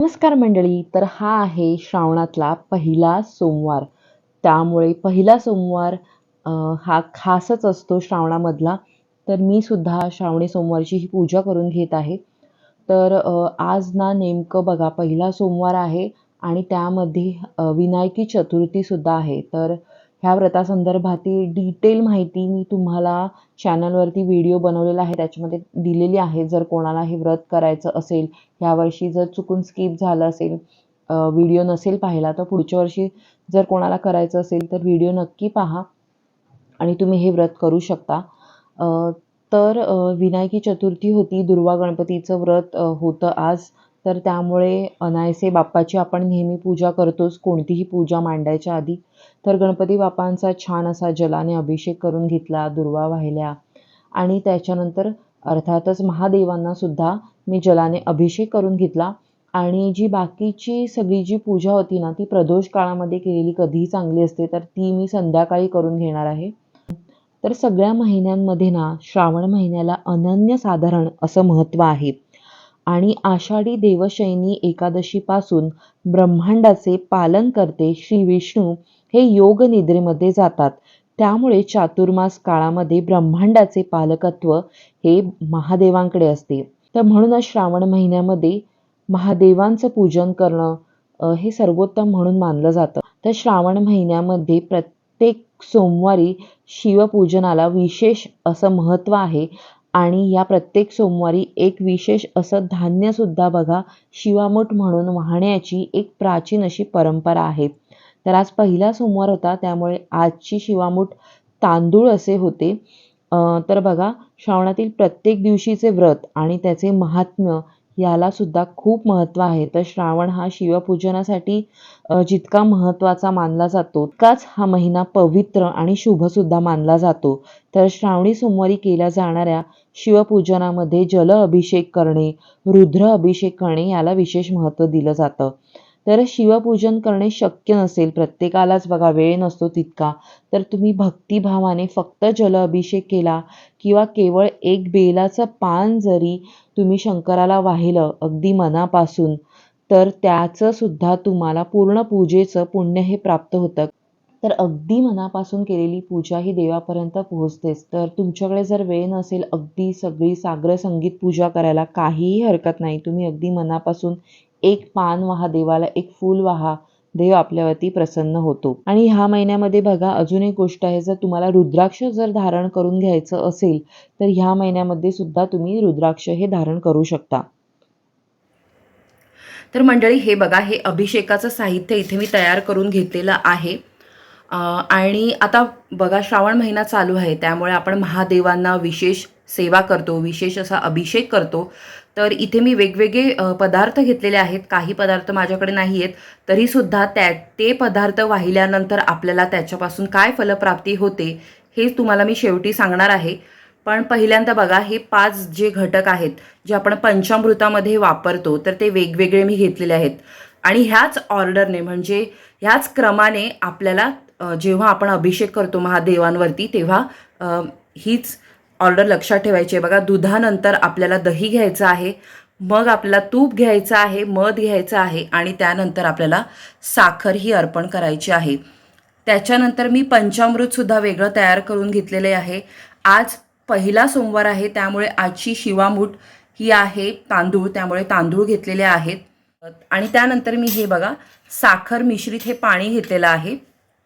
नमस्कार मंडळी तर हा आहे श्रावणातला पहिला सोमवार. त्यामुळे पहिला सोमवार हा खासच असतो श्रावणामधला. तर मी सुद्धा श्रावणी सोमवारची ही पूजा करून घेत आहे. तर आज ना नेमकं बघा पहिला सोमवार आहे आणि त्यामध्ये विनायकी चतुर्थीसुद्धा आहे. तर ह्या व्रतासंदर्भातील डिटेल माहिती मी तुम्हाला चॅनलवरती व्हिडिओ बनवलेला आहे. त्याच्यामध्ये दिलेली आहे. जर कोणाला हे व्रत करायचं असेल यावर्षी जर चुकून स्किप झालं असेल व्हिडिओ नसेल पाहिला तर पुढच्या वर्षी जर कोणाला करायचं असेल तर व्हिडिओ नक्की पहा आणि तुम्ही हे व्रत करू शकता. तर विनायकी चतुर्थी होती. दुर्वा गणपतीचं व्रत होतं आज. तर त्यामुळे अनायसे बाप्पाची आपण नेहमी पूजा करतोच कोणतीही पूजा मांडायच्या आधी. तर गणपती बाप्पांचा छान असा जलाने अभिषेक करून घेतला दुर्वा वाहिल्या. आणि त्याच्यानंतर अर्थातच महादेवांना सुद्धा मी जलाने अभिषेक करून घेतला. आणि जी बाकीची सगळी जी पूजा होती ना ती प्रदोष काळामध्ये केलेली कधीही चांगली असते तर ती मी संध्याकाळी करून घेणार आहे. तर सगळ्या महिन्यांमध्ये ना श्रावण महिन्याला अनन्यसाधारण असं महत्त्व आहे. आणि आषाढी देवशयनी एकादशीपासून ब्रह्मांडाचे पालन करते श्री विष्णू हे योग निद्रेमध्ये जातात. त्यामुळे चातुर्मास काळामध्ये ब्रह्मांडाचे पालकत्व हे महादेवांकडे असते. तर म्हणूनच श्रावण महिन्यामध्ये महादेवांचं पूजन करणं हे सर्वोत्तम म्हणून मानलं जातं. तर श्रावण महिन्यामध्ये प्रत्येक सोमवारी शिवपूजनाला विशेष असं महत्त्व आहे. आणि या प्रत्येक सोमवारी एक विशेष असं धान्यसुद्धा बघा शिवामूठ म्हणून वाहण्याची एक प्राचीन अशी परंपरा आहे. तर आज पहिला सोमवार होता त्यामुळे आजची शिवामूठ तांदूळ असे होते. तर बघा श्रावणातील प्रत्येक दिवशीचे व्रत आणि त्याचे महात्म्य याला सुद्धा खूप महत्त्व आहे. तर श्रावण हा शिवपूजनासाठी जितका महत्त्वाचा मानला जातो तितकाच हा महिना पवित्र आणि शुभसुद्धा मानला जातो. तर श्रावणी सोमवारी केल्या जाणाऱ्या शिवपूजनामध्ये जल अभिषेक करणे रुद्र अभिषेक करणे याला विशेष महत्त्व दिलं जातं. तर शिवपूजन करणे शक्य नसेल प्रत्येकालाच बघा वेळ नसतो तितका. तर तुम्ही भक्तिभावाने फक्त जल अभिषेक केला किंवा केवळ एक बेलाचं पान जरी तुम्ही शंकराला वाहिलं अगदी मनापासून तर त्याचं सुद्धा तुम्हाला पूर्ण पूजेचं पुण्य हे प्राप्त होतं. तर अगदी मनापासून केलेली पूजा ही देवापर्यंत पोहोचतेच. तर तुमच्याकडे जर वेळ नसेल अगदी सगळी सागर संगीत पूजा करायला काहीही हरकत नाही. तुम्ही अगदी मनापासून एक पान वाहा देवाला एक फूल वाहा देव आपल्यावरती प्रसन्न होतो. आणि ह्या महिन्यामध्ये बघा अजून एक गोष्ट आहे जर तुम्हाला रुद्राक्ष जर धारण करून घ्यायचं असेल तर ह्या महिन्यामध्ये सुद्धा तुम्ही रुद्राक्ष हे धारण करू शकता. तर मंडळी हे बघा हे अभिषेकाचं साहित्य इथे मी तयार करून घेतलेलं आहे. आणि आता बघा श्रावण महिना चालू आहे त्यामुळे आपण महादेवांना विशेष सेवा करतो विशेष असा अभिषेक करतो तर इथे मी वेगवेगळे पदार्थ घेतलेले आहेत. काही पदार्थ माझ्याकडे नाही आहेत. तरीसुद्धा त्या ते पदार्थ वाहिल्यानंतर आपल्याला त्याच्यापासून काय फलप्राप्ती होते हे तुम्हाला मी शेवटी सांगणार आहे. पण पहिल्यांदा बघा हे पाच जे घटक आहेत जे आपण पंचामृतामध्ये वापरतो तर ते वेगवेगळे मी घेतलेले आहेत. आणि ह्याच ऑर्डरने म्हणजे ह्याच क्रमाने आपल्याला जेव्हा आपण अभिषेक करतो महादेवांवरती तेव्हा हीच ऑर्डर लक्षात ठेवायची आहे. बघा दुधानंतर आपल्याला दही घ्यायचं आहे मग आपल्याला तूप घ्यायचं आहे मध घ्यायचं आहे आणि त्यानंतर आपल्याला साखर ही अर्पण करायची आहे. त्याच्यानंतर मी पंचामृतसुद्धा वेगळं तयार करून घेतलेले आहे. आज पहिला सोमवार आहे त्यामुळे आजची शिवामूठ ही आहे तांदूळ त्यामुळे तांदूळ घेतलेले आहेत. आणि त्यानंतर मी हे बघा साखर मिश्रित हे पाणी घेतलेलं आहे.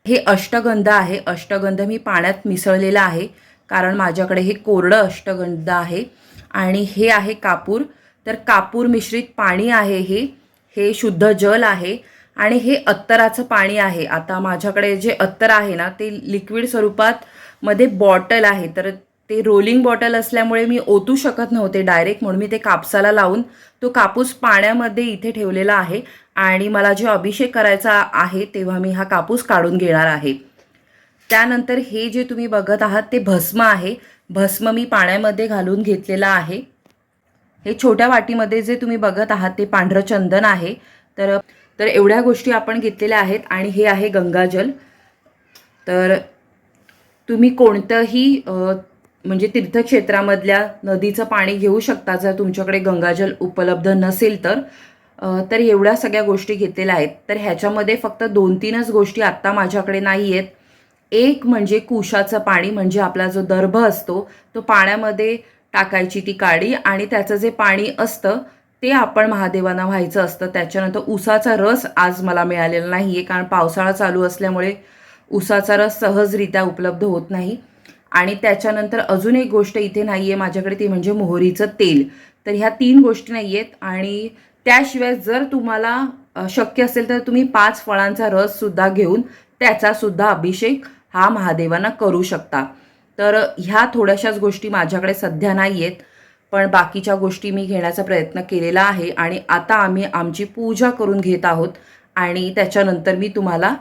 हे अष्टगंध आहे. अष्टगंध मी पाण्यात मिसळलेलं आहे. कारण माझ्याकडे हे कोरडं अष्टगंध आहे. आणि हे आहे कापूर. तर कापूर मिश्रित पाणी आहे हे. हे शुद्ध जल आहे. आणि हे अत्तराचं पाणी आहे. आता माझ्याकडे जे अत्तर आहे ना ते लिक्विड स्वरूपात मध्ये बॉटल आहे. तर ते रोलिंग बॉटल असल्यामुळे मी ओतू शकत नव्हते डायरेक्ट. म्हणून मी ते कापसाला लावून तो कापूस पाण्यामध्ये इथे ठेवलेला आहे. आणि मला जे अभिषेक करायचा आहे तेव्हा मी हा कापूस काढून घेणार आहे. त्यानंतर हे जे तुम्ही बघत आहात ते भस्म आहे. भस्म मी पाण्यामध्ये घालून घेतलेलं आहे. हे छोट्या वाटीमध्ये जे तुम्ही बघत आहात ते पांढरं चंदन आहे. तर तर एवढ्या गोष्टी आपण घेतलेल्या आहेत आणि हे आहे गंगाजल. तर तुम्ही कोणतंही म्हणजे तीर्थक्षेत्रामधल्या नदीचं पाणी घेऊ शकता जर तुमच्याकडे गंगाजल उपलब्ध नसेल तर. तर एवढ्या सगळ्या गोष्टी घेतलेल्या आहेत. तर ह्याच्यामध्ये फक्त दोन तीनच गोष्टी आत्ता माझ्याकडे नाही आहेत. एक म्हणजे कुशाचं पाणी म्हणजे आपला जो दर्भ असतो तो पाण्यामध्ये टाकायची ती काडी आणि त्याचं जे पाणी असतं ते आपण महादेवांना व्हायचं असतं. त्याच्यानंतर उसाचा रस आज मला मिळालेला नाही आहे कारण पावसाळा चालू असल्यामुळे उसाचा रस सहजरित्या उपलब्ध होत नाही. आणि त्याच्यानंतर अजून एक गोष्ट इथे नाही आहे माझ्याकडे ती म्हणजे मोहरीचं तेल. तर ह्या तीन गोष्टी नाही आहेत आणि त्याशिवाय जर तुम्हाला शक्य असेल तर तुम्ही पाच फळांचा रससुद्धा घेऊन त्याचासुद्धा अभिषेक हा महादेवांना करू शकता. तर ह्या थोड्याशाच गोष्टी माझ्याकडे सध्या नाही आहेत पण बाकीच्या गोष्टी मी घेण्याचा प्रयत्न केलेला आहे आणि आता आम्ही आमची पूजा करून घेत आहोत आणि त्याच्यानंतर मी तुम्हाला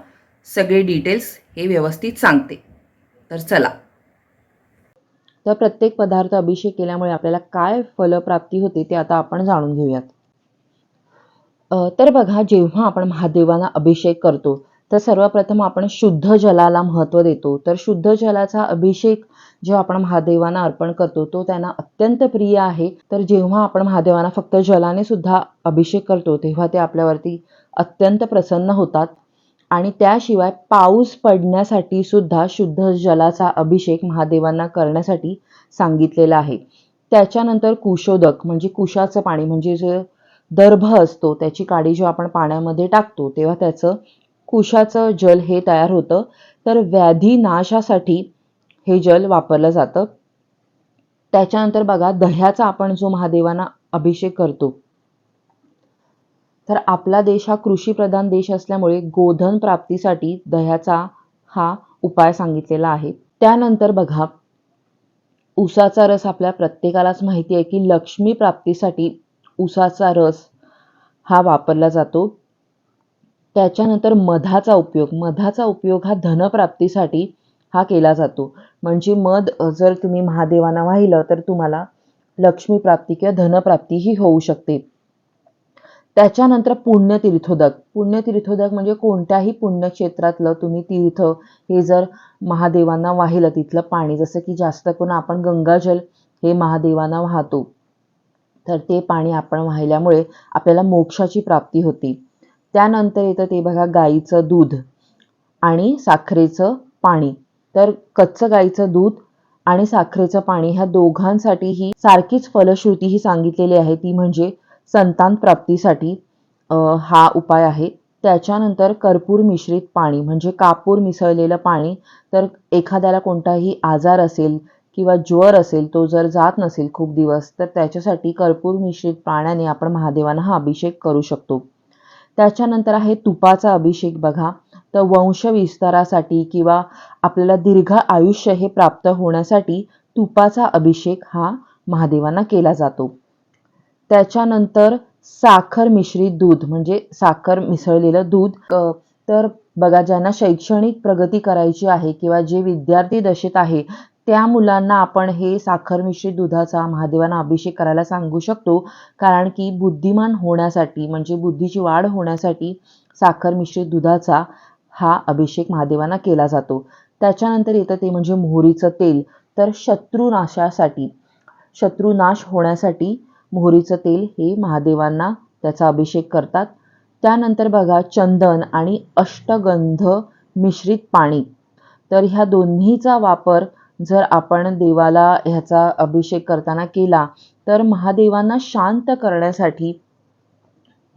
सगळे डिटेल्स हे व्यवस्थित सांगते. तर चला. तर प्रत्येक पदार्थ अभिषेक केल्यामुळे आपल्याला काय फलप्राप्ती होते ते आता आपण जाणून घेऊयात. तर बघा जेव्हा आपण महादेवांना अभिषेक करतो तर सर्वप्रथम आपण शुद्ध जलाला महत्त्व देतो. तर शुद्ध जलाचा अभिषेक जेव्हा आपण महादेवांना अर्पण करतो तो त्यांना अत्यंत प्रिय आहे. तर जेव्हा आपण महादेवांना फक्त जलाने सुद्धा अभिषेक करतो तेव्हा ते आपल्यावरती अत्यंत प्रसन्न होतात. आणि त्याशिवाय पाऊस पडण्यासाठी सुद्धा शुद्ध जलाचा अभिषेक महादेवांना करण्यासाठी सांगितलेला आहे. त्याच्यानंतर कुशोदक म्हणजे कुशाचं पाणी म्हणजे जे दर्भ असतो त्याची काडी जेव्हा आपण पाण्यामध्ये टाकतो तेव्हा त्याचं कुशाचं जल हे तयार होतं तर व्याधी नाशासाठी हे जल वापरलं जातं. त्याच्यानंतर बघा दह्याचा आपण जो महादेवांना अभिषेक करतो तर आपला देश हा कृषीप्रधान देश असल्यामुळे गोधन प्राप्तीसाठी दह्याचा हा उपाय सांगितलेला आहे. त्यानंतर बघा उसाचा रस आपल्या प्रत्येकालाच माहिती आहे की लक्ष्मी प्राप्तीसाठी उसाचा रस हा वापरला जातो. त्याच्यानंतर मधाचा उपयोग. मधाचा उपयोग हा धनप्राप्तीसाठी हा केला जातो. म्हणजे मध जर तुम्ही महादेवांना वाहिलं तर तुम्हाला लक्ष्मी प्राप्ती किंवा धनप्राप्ती ही होऊ शकते. त्याच्यानंतर पुण्यतीर्थोदक. पुण्यतीर्थोदक म्हणजे कोणत्याही पुण्यक्षेत्रातलं तुम्ही तीर्थ हे जर महादेवांना वाहिलं तिथलं पाणी जसं की जास्त करून आपण गंगाजल हे महादेवांना वाहतो तर ते पाणी आपण वाहिल्यामुळे आपल्याला मोक्षाची प्राप्ती होते. त्यानंतर येतं ते बघा गाईचं दूध आणि साखरेचं पाणी. तर कच्चं गाईचं दूध आणि साखरेचं पाणी ह्या दोघांसाठीही सारखीच फलश्रुती ही सांगितलेली आहे. ती म्हणजे संतान प्राप्तीसाठी हा उपाय आहे. त्याच्यानंतर कर्पूर मिश्रित पाणी म्हणजे कापूर मिसळलेलं पाणी. तर एखाद्याला कोणताही आजार असेल किंवा ज्वर असेल तो जर जात नसेल खूप दिवस तर त्याच्यासाठी कर्पूर मिश्रित पाण्याने आपण महादेवांना हा अभिषेक करू शकतो. त्याच्यानंतर आहे तुपाचा अभिषेक बघा. तर वंश विस्तारासाठी किंवा आपल्याला दीर्घ आयुष्य हे प्राप्त होण्यासाठी तुपाचा अभिषेक हा महादेवांना केला जातो. त्याच्यानंतर साखर मिश्रित दूध म्हणजे साखर मिसळलेलं दूध. तर बघा ज्यांना शैक्षणिक प्रगती करायची आहे किंवा जे विद्यार्थी दशेत आहे त्या मुलांना आपण हे साखर मिश्रित दुधाचा महादेवांना अभिषेक करायला सांगू शकतो. कारण की बुद्धिमान होण्यासाठी म्हणजे बुद्धीची वाढ होण्यासाठी साखर मिश्रित दुधाचा हा अभिषेक महादेवांना केला जातो. त्याच्यानंतर येतं ते म्हणजे मोहरीचं तेल. तर शत्रुनाशासाठी शत्रुनाश होण्यासाठी मोहरीचं तेल हे महादेवांना त्याचा अभिषेक करतात. त्यानंतर बघा चंदन आणि अष्टगंध मिश्रित पाणी. तर ह्या दोन्हीचा वापर जर आपण देवाला ह्याचा अभिषेक करताना केला तर महादेवांना शांत करण्यासाठी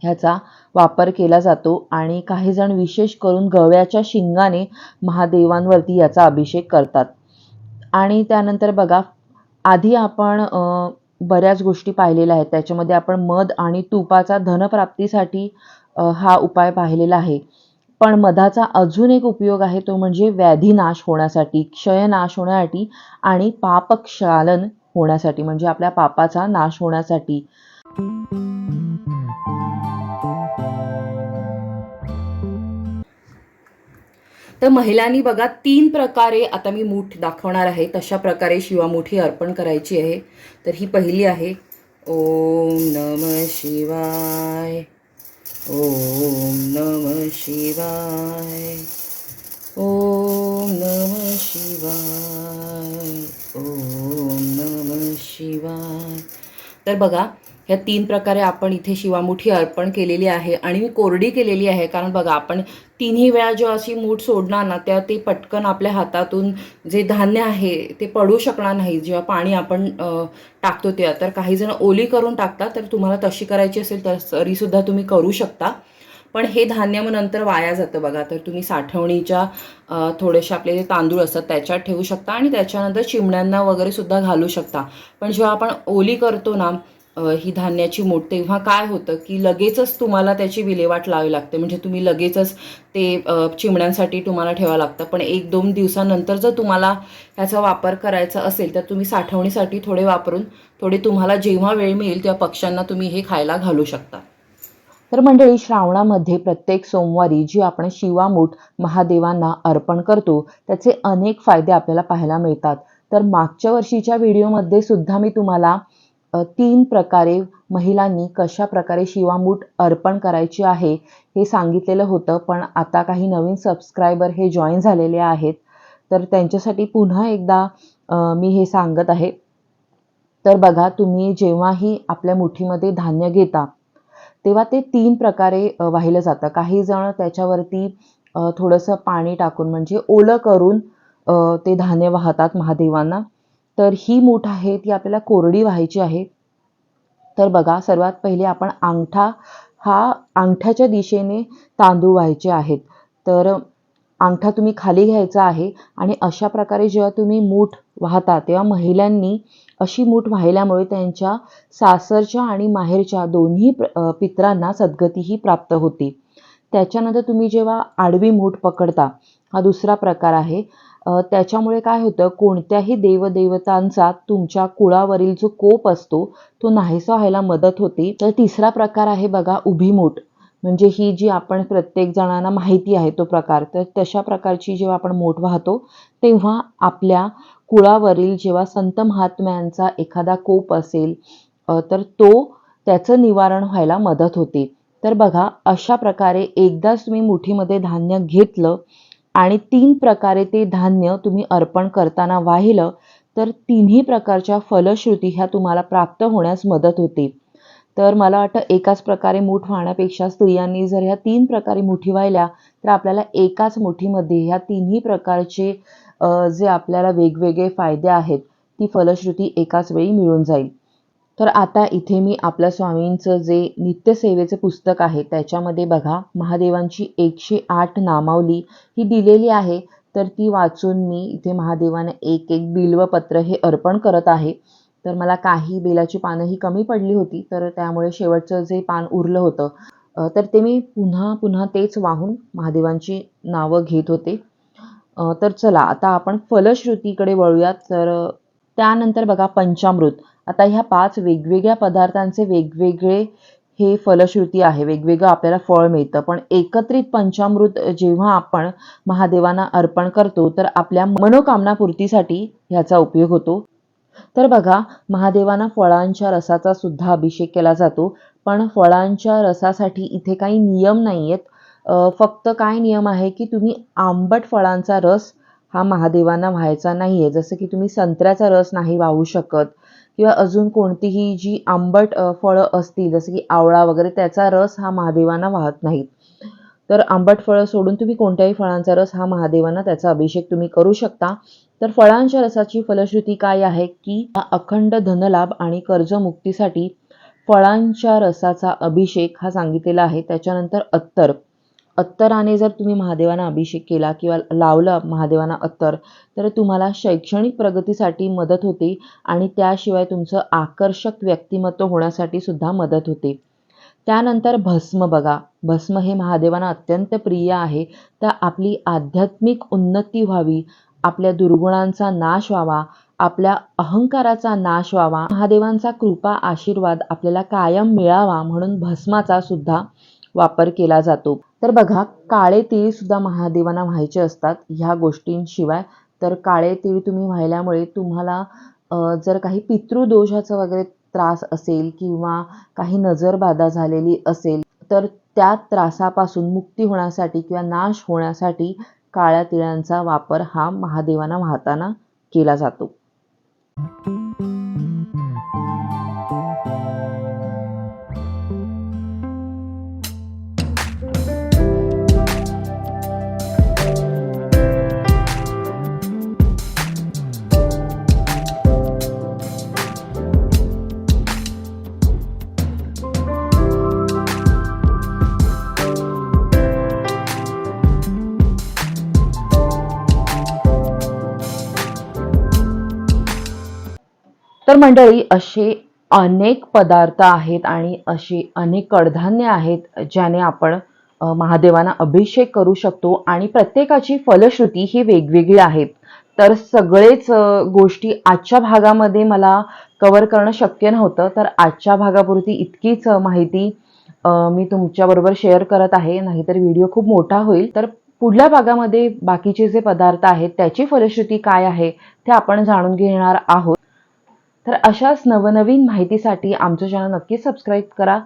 ह्याचा वापर केला जातो आणि काही जण विशेष करून गव्याच्या शिंगाने महादेवांवरती याचा अभिषेक करतात. आणि त्यानंतर बघा आधी आपण बऱ्याच गोष्टी पाहिलेल्या आहेत. त्याच्यामध्ये आपण मध आणि तुपाचा धनप्राप्तीसाठी हा उपाय पाहिलेला आहे. पण मधाचा अजून एक उपयोग आहे तो म्हणजे व्याधीनाश होण्यासाठी क्षयनाश होण्यासाठी आणि पापक्षालन होण्यासाठी म्हणजे आपल्या पापाचा नाश होण्यासाठी. तर महिलांनी बघा तीन प्रकारे आता मी मूठ दाखवणार आहे. तशा प्रकारे शिवामुठी अर्पण करायची आहे. तर ही पहिली आहे. ओम नम शिवाय. ओम नम शिवाय ओम नम शिवाय ओम नम शिवाय. तर बघा ह्या तीन प्रकारे आपण इथे शिवामुठी अर्पण केलेली आहे आणि मी कोरडी केलेली आहे. कारण बघा आपण तिन्ही वेळा जेव्हा अशी मूठ सोडणार ना तेव्हा ते पटकन आपल्या हातातून जे धान्य आहे ते पडू शकणार नाही. जेव्हा पाणी आपण टाकतो तेव्हा. तर काही जण ओली करून टाकतात तर तुम्हाला तशी करायची असेल तर तरीसुद्धा तुम्ही करू शकता. पण हे धान्य मग नंतर वाया जातं बघा. तर तुम्ही साठवणीच्या थोडेसे आपले जे तांदूळ असतात त्याच्यात ठेवू शकता आणि त्याच्यानंतर चिमण्यांना वगैरे सुद्धा घालू शकता. पण जेव्हा आपण ओली करतो ना ही धान्याची मूठ तेव्हा काय होतं की लगेचच तुम्हाला त्याची विल्हेवाट लावावी लागते. म्हणजे तुम्ही लगेचच ते चिमण्यांसाठी तुम्हाला ठेवावं लागतं. पण एक दोन दिवसानंतर जर तुम्हाला ह्याचा वापर करायचा असेल तर तुम्ही साठवणीसाठी थोडे वापरून थोडे तुम्हाला जेव्हा वेळ मिळेल तेव्हा पक्ष्यांना तुम्ही हे खायला घालू शकता. तर मंडळी श्रावणामध्ये प्रत्येक सोमवारी जी आपण शिवामूठ महादेवांना अर्पण करतो त्याचे अनेक फायदे आपल्याला पाहायला मिळतात. तर मागच्या वर्षीच्या व्हिडिओमध्ये सुद्धा मी तुम्हाला तीन प्रकारे महिलांनी कशा प्रकारे शिवामूठ अर्पण करायची आहे हे सांगितलेलं होतं पण आता काही नवीन सबस्क्रायबर हे जॉईन झालेले आहेत. तर त्यांच्यासाठी पुन्हा एकदा मी हे सांगत आहे. तर बघा तुम्ही जेव्हाही आपल्या मुठीमध्ये धान्य घेता तेव्हा ते तीन प्रकारे वाहिलं जातं. काही जण त्याच्यावरती थोडंसं पाणी टाकून म्हणजे ओलं करून ते धान्य वाहतात महादेवांना. तर ही मूठ आहे ती आपल्याला कोरडी व्हायची आहे. तर बघा सर्वात पहिले आपण अंगठा हा अंगठ्याच्या दिशेने तांदूळ व्हायचे आहेत. तर अंगठा तुम्ही खाली घ्यायचा आहे आणि अशा प्रकारे जेव्हा तुम्ही मूठ वाहता तेव्हा महिलांनी अशी मूठ वाहिल्यामुळे त्यांच्या सासरच्या आणि माहेरच्या दोन्ही पित्रांना पितरांना सद्गतीही प्राप्त होती. त्याच्यानंतर तुम्ही जेव्हा आडवी मूठ पकडता हा दुसरा प्रकार आहे. त्याच्यामुळे काय होतं कोणत्याही देवदेवतांचा तुमच्या कुळावरील जो कोप असतो तो नाहीसा व्हायला मदत होते. तर तिसरा प्रकार आहे बघा उभी मोठ. म्हणजे ही जी आपण प्रत्येक जणांना माहिती आहे तो प्रकार. तर तशा प्रकारची जेव्हा आपण मोठ वाहतो तेव्हा आपल्या कुळावरील जेव्हा संत महात्म्यांचा एखादा कोप असेल तर तो त्याचं निवारण व्हायला मदत होते. तर बघा अशा प्रकारे एकदाच तुम्ही मुठीमध्ये धान्य घेतलं आणि तीन प्रकारे ते धान्य तुम्ही अर्पण करताना वाहिलं तर तिन्ही प्रकारच्या फलश्रुती ह्या तुम्हाला प्राप्त होण्यास मदत होते. तर मला वाटतं एकाच प्रकारे मूठ वाहण्यापेक्षा स्त्रियांनी जर ह्या तीन प्रकारे मुठी वाहिल्या तर आपल्याला एकाच मुठीमध्ये ह्या तिन्ही प्रकारचे जे आपल्याला वेगवेगळे फायदे आहेत ती फलश्रुती एकाच वेळी मिळून जाईल. तर आता इथे मी आपल्या स्वामींचं जे नित्यसेवेचे पुस्तक आहे त्याच्यामध्ये बघा महादेवांची एकशे आठ नामावली ही दिलेली आहे. तर ती वाचून मी इथे महादेवांना एक एक बिल्वपत्र हे अर्पण करत आहे. तर मला काही बेलाची पानं ही कमी पडली होती तर त्यामुळे शेवटचं जे पान उरलं होतं तर ते मी पुन्हा पुन्हा तेच वाहून महादेवांची नावं घेत होते. तर चला आता आपण फलश्रुतीकडे वळूयात. तर त्यानंतर बघा पंचामृत. आता ह्या पाच वेगवेगळ्या पदार्थांचे वेगवेगळे हे फलश्रुती आहे. वेगवेगळं आपल्याला फळ मिळतं. पण एकत्रित पंचामृत जेव्हा आपण महादेवांना अर्पण करतो तर आपल्या मनोकामनापूर्तीसाठी ह्याचा उपयोग होतो. तर बघा महादेवांना फळांच्या रसाचा सुद्धा अभिषेक केला जातो. पण फळांच्या रसासाठी इथे काही नियम नाही आहेत फक्त काय नियम आहे की तुम्ही आंबट फळांचा रस हा महादेवांना व्हायचा नाही आहे जसं की तुम्ही संत्र्याचा रस नाही वाहू शकत किंवा अजून कोणतीही जी आंबट फळं असतील जसं की आवळा वगैरे त्याचा रस हा महादेवांना वाहत नाहीत. तर आंबट फळं सोडून तुम्ही कोणत्याही फळांचा रस हा महादेवांना त्याचा अभिषेक तुम्ही करू शकता. तर फळांच्या रसाची फलश्रुती काय आहे? की अखंड धनलाभ आणि कर्जमुक्तीसाठी फळांच्या रसाचा अभिषेक हा सांगितलेला आहे. त्याच्यानंतर अत्तर. अत्तराने जर तुम्ही महादेवांना अभिषेक केला किंवा लावलं महादेवांना अत्तर तर तुम्हाला शैक्षणिक प्रगतीसाठी मदत होते आणि त्याशिवाय तुमचं आकर्षक व्यक्तिमत्व होण्यासाठी सुद्धा मदत होते. त्यानंतर भस्म बघा. भस्म हे महादेवांना अत्यंत प्रिय आहे. तर आपली आध्यात्मिक उन्नती व्हावी. आपल्या दुर्गुणांचा नाश व्हावा. आपल्या अहंकाराचा नाश व्हावा. महादेवांचा कृपा आशीर्वाद आपल्याला कायम मिळावा म्हणून भस्माचा सुद्धा वापर केला जातो. तर बघा काळे तीळ सुद्धा महादेवांना व्हायचे असतात ह्या गोष्टींशिवाय. तर काळे तीळ तुम्ही व्हायल्यामुळे तुम्हाला जर काही पितृदोषाचा वगैरे त्रास असेल किंवा काही नजरबाधा झालेली असेल तर त्या त्रासापासून मुक्ती होण्यासाठी किंवा नाश होण्यासाठी काळ्या तिळांचा वापर हा महादेवांना वाहताना केला जातो. तर मंडळी असे अनेक पदार्थ आहेत आणि अशी अनेक कडधान्य आहेत ज्याने आपण महादेवांना अभिषेक करू शकतो आणि प्रत्येकाची फलश्रुती ही वेगवेगळी आहेत. तर सगळेच गोष्टी आजच्या भागामध्ये मला कवर करणं शक्य नव्हतं. तर आजच्या भागापुरती इतकीच माहिती मी तुमच्याबरोबर शेअर करत आहे. नाहीतर व्हिडिओ खूप मोठा होईल. तर पुढल्या भागामध्ये बाकीचे जे पदार्थ आहेत त्याची फलश्रुती काय आहे ते आपण जाणून घेणार आहोत. तर अशाच नवनवीन माहितीसाठी आमचं चॅनल नक्की सबस्क्राईब करा.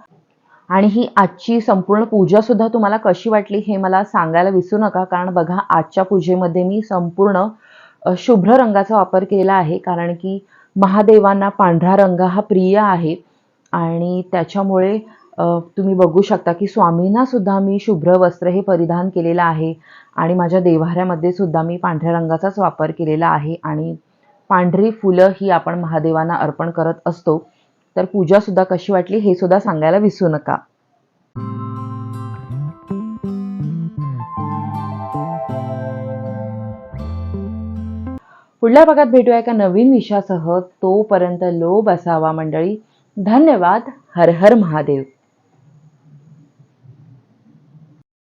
आणि ही आजची संपूर्ण पूजा सुद्धा तुम्हाला कशी वाटली हे मला सांगायला विसरू नका. कारण बघा आजच्या पूजेमध्ये मी संपूर्ण शुभ्र रंगाचा वापर केलेला आहे. कारण की महादेवांना पांढरा रंग हा प्रिय आहे. आणि त्याच्यामुळे तुम्ही बघू शकता की स्वामींना सुद्धा मी शुभ्र वस्त्र हे परिधान केलेलं आहे. आणि माझ्या देवाऱ्यामध्ये सुद्धा मी पांढऱ्या रंगाचाच वापर केलेला आहे. आणि पांढरी फुलं ही आपण महादेवांना अर्पण करत असतो. तर पूजा सुद्धा कशी वाटली हे सुद्धा सांगायला विसरू नका. पुढल्या भागात भेटूया एका नवीन विषयासह. तोपर्यंत लोभ असावा मंडळी. धन्यवाद. हर हर महादेव.